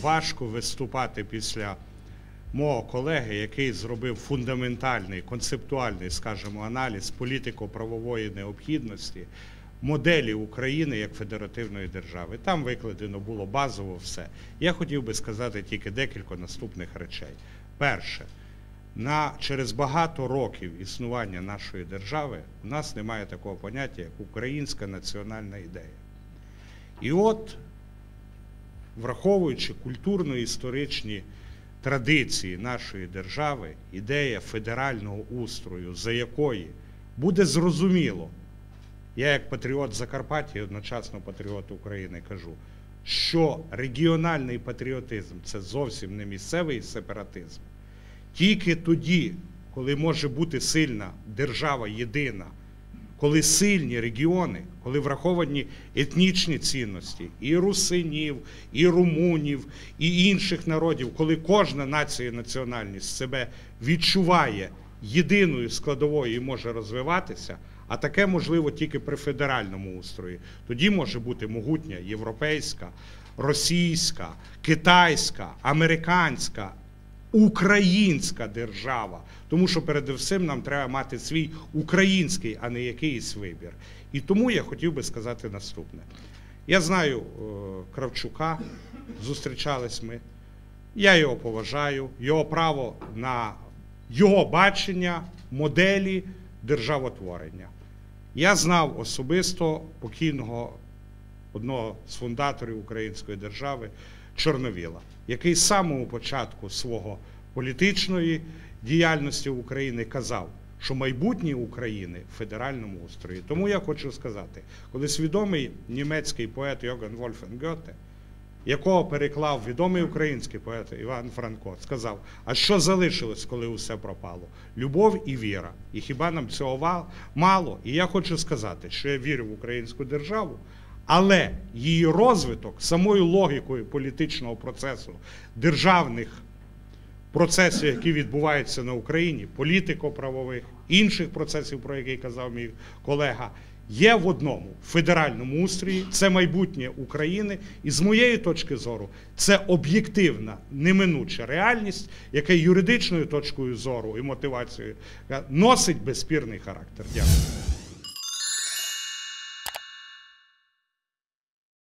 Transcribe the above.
важко виступати після мого колеги, який зробив фундаментальний, концептуальний, скажімо, аналіз політико-правової необхідності моделі України як федеративної держави. Там викладено було базово все. Я хотів би сказати тільки декілька наступних речей. Перше, на, через багато років існування нашої держави у нас немає такого поняття, як українська національна ідея. І от, враховуючи культурно-історичні традиції нашої держави, ідея федерального устрою, за якої буде зрозуміло, я як патріот Закарпаття і одночасно патріот України кажу, що регіональний патріотизм це зовсім не місцевий сепаратизм. Тільки тоді, коли може бути сильна держава єдина, коли сильні регіони, коли враховані етнічні цінності і русинів, і румунів, і інших народів, коли кожна нація і національність себе відчуває єдиною складовою і може розвиватися, а таке можливо тільки при федеральному устрої, тоді може бути могутня європейська, російська, китайська, американська українська держава, тому що передусім нам треба мати свій український, а не якийсь вибір. І тому я хотів би сказати наступне: я знаю е, Кравчука, зустрічались ми. Я його поважаю, його право на його бачення моделі державотворення. Я знав особисто покійного одного з фундаторів української держави Чорновіла, який з самого початку свого політичної діяльності України казав, що майбутнє України в федеральному устрої. Тому я хочу сказати, коли свідомий німецький поет Йоган Вольфен Гьоте, якого переклав відомий український поет Іван Франко, сказав: а що залишилось, коли усе пропало? Любов і віра. І хіба нам цього мало? І я хочу сказати, що я вірю в українську державу. Але її розвиток самою логікою політичного процесу, державних процесів, які відбуваються на Україні, політико-правових, інших процесів, про які казав мій колега, є в одному федеральному устрої, це майбутнє України, і з моєї точки зору це об'єктивна неминуча реальність, яка юридичною точкою зору і мотивацією носить безспірний характер. Дякую.